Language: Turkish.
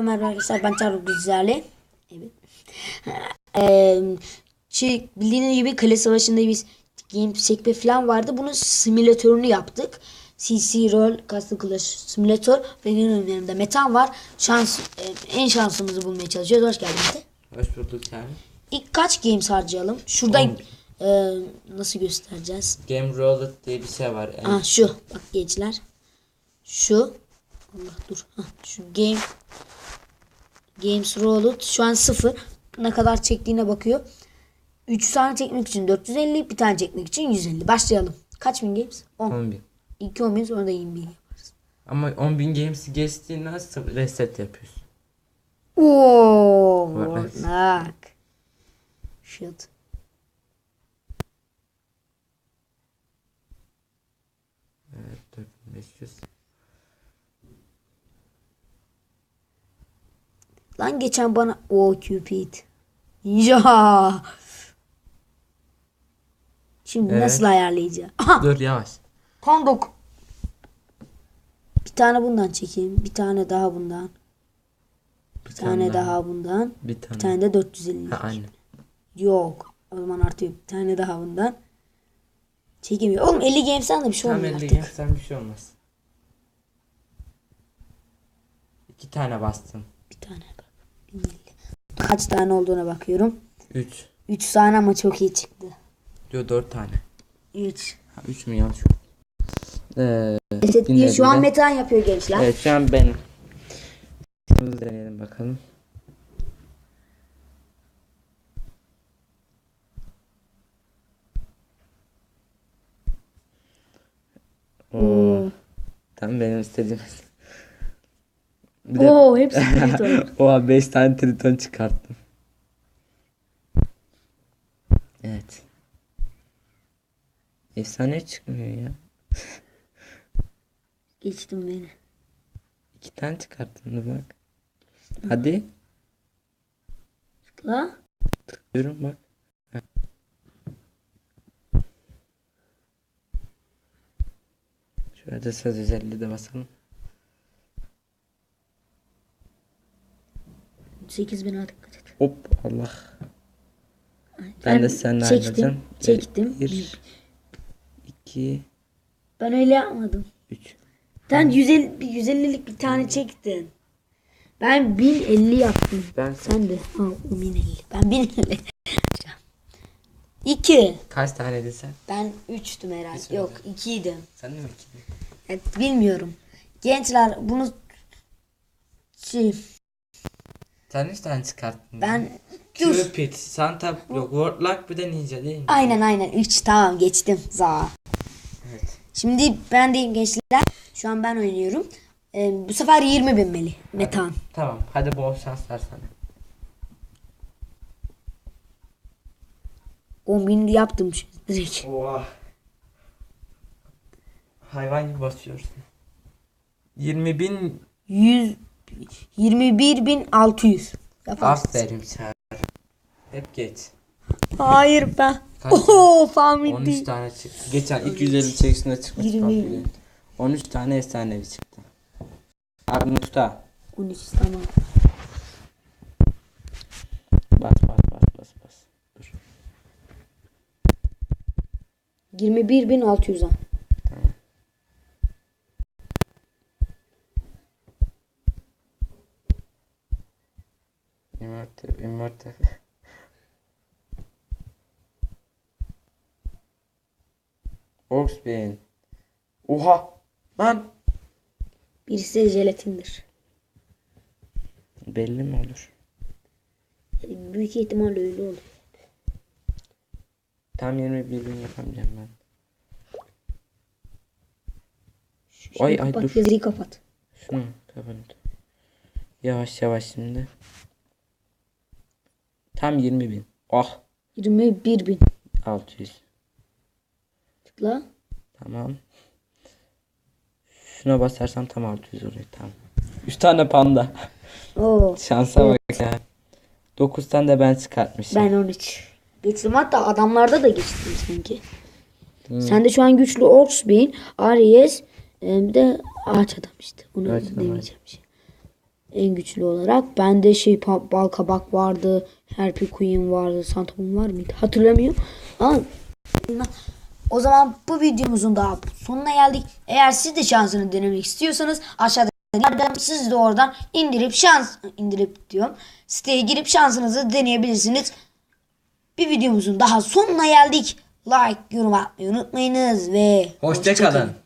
Merhaba arkadaşlar ben Çarpık Güzelli. Evet. Eee şey, bildiğiniz gibi Kale Savaşı'nda biz game sekme falan vardı. Bunun simülatörünü yaptık. CC Roll Castle Clash Simulator ve benim önümde Metan var. Şans e, en şansımızı bulmaya çalışıyoruz. Hoş geldin Mete. Hoş bulduk yani. İlk kaç games harcayalım? Şurada On. e, nasıl göstereceğiz? Game Roulette diye bir şey var. En- Ah şu bak gençler. Şu Allah dur. Hah, şu game Games Roulette şu an sıfır. Ne kadar çektiğine bakıyor. 3 tane çekmek için 450, bir tane çekmek için 150. Başlayalım. Kaç bin games? 10. 10 bin. 2 10 bin sonra da 20 bin yaparız. Ama 10 bin games'i geçtiğinde reset yapıyorsun. Oo, Evet. nak. Shit. Evet 4500. Lan geçen bana o Cupid. Ya. Şimdi Evet. nasıl ayarlayacağım? Aha. Dur yavaş. Konduk. Bir tane bundan çekeyim. Bir tane daha bundan. Bir tane daha bundan. Bir tane. Bir tane de 450. Ha aynı. Yok. O zaman artıyor. Bir tane daha bundan. Çekemiyor. Oğlum 50 games'ten de bir şey Tam olmuyor 50 artık. games'ten bir şey olmaz. İki tane bastım. Bir tane bak. 1050. Kaç tane olduğuna bakıyorum. 3. 3 tane ama çok iyi çıktı. Diyor 4 tane. 3. Ha 3 mü yanlış? Ee, Resetliyor. Şu an metan yapıyor gençler. evet şu an benim. Hızlı deneyelim bakalım. Oo. Tam benim istediğim. Bir de Oo hepsi Triton. Oha 5 tane triton çıkarttım. Evet. Efsane çıkmıyor ya. Geçtim beni. İki tane çıkarttım da bak. Hadi. La. Tıklıyorum bak. De söz özelliği de basalım. 8000 'e dikkat et. Hop Allah. Ben, de seninle çektim. ayrılacağım. Çektim. Bir, iki, Ben öyle yapmadım. üç. Sen 150 bir 150'lik bir tane çektin. Ben 1050 yaptım. Ben Sen de. Ha, o 1050. Ben 1050. 2. kaç taneydi sen? Ben 3'tüm herhalde. Yok 2'ydim. Sen de mi iki? Evet, bilmiyorum. Gençler bunu şey, Sen üç tane çıkarttın. ben dur. Cupid, Santa, yok Warlock bir de Ninja değil mi? Aynen aynen 3 tamam geçtim za. Evet. Şimdi ben deyim gençler. Şu an ben oynuyorum. Ee, bu sefer 20 binmeli. Metan. Tamam hadi bol şanslar sana. 10 bin yaptım şimdi direkt. Oha. Hayvan gibi basıyorsun. 20 bin 100 21.600. Yaparsın. aferin Çağrı. Hep geç. Hayır be. Kaç? Oho Fahmi 13 değil. tane çıktı. Geçen 250 çekisinde çıkmış. 20. Fahri'nin. 13 tane efsanevi çıktı. Aklını tuta. 13 tamam. Bas bas bas bas bas. Dur. 21.600'a. Immortal, immortal. Oxbane. Oha! Lan! Birisi de jelatindir. Belli mi olur? Büyük ihtimalle öyle olur. Tam 21 bin yapamayacağım ben. Şimdi Ay, ay, kapat, dur. kapat. Şunu kapandı. Yavaş yavaş şimdi. Tam 20 bin. Oh! 21.000. 600. Tıkla. Tamam. Şuna basarsam tam 600 oluyor tamam. 3 tane panda. Oo. Şansa bak ya. 9 tane de ben çıkartmışım. Ben 13. Geçtim hatta adamlarda da geçtim sanki. Hmm. Sen de şu an güçlü Orcs Beyin, Aries, e, bir de ağaç adam işte. Onu Ağaç adam, demeyeceğim şey. En güçlü olarak. Bende şey bal kabak vardı. Harpy Queen vardı. Santomum var mıydı? Hatırlamıyorum. Ama o zaman bu videomuzun daha sonuna geldik. Eğer siz de şansını denemek istiyorsanız aşağıda nereden siz de oradan indirip şans indirip diyorum. Siteye girip şansınızı deneyebilirsiniz. Bir videomuzun daha sonuna geldik. Like, yorum atmayı unutmayınız ve Hoşçakalın.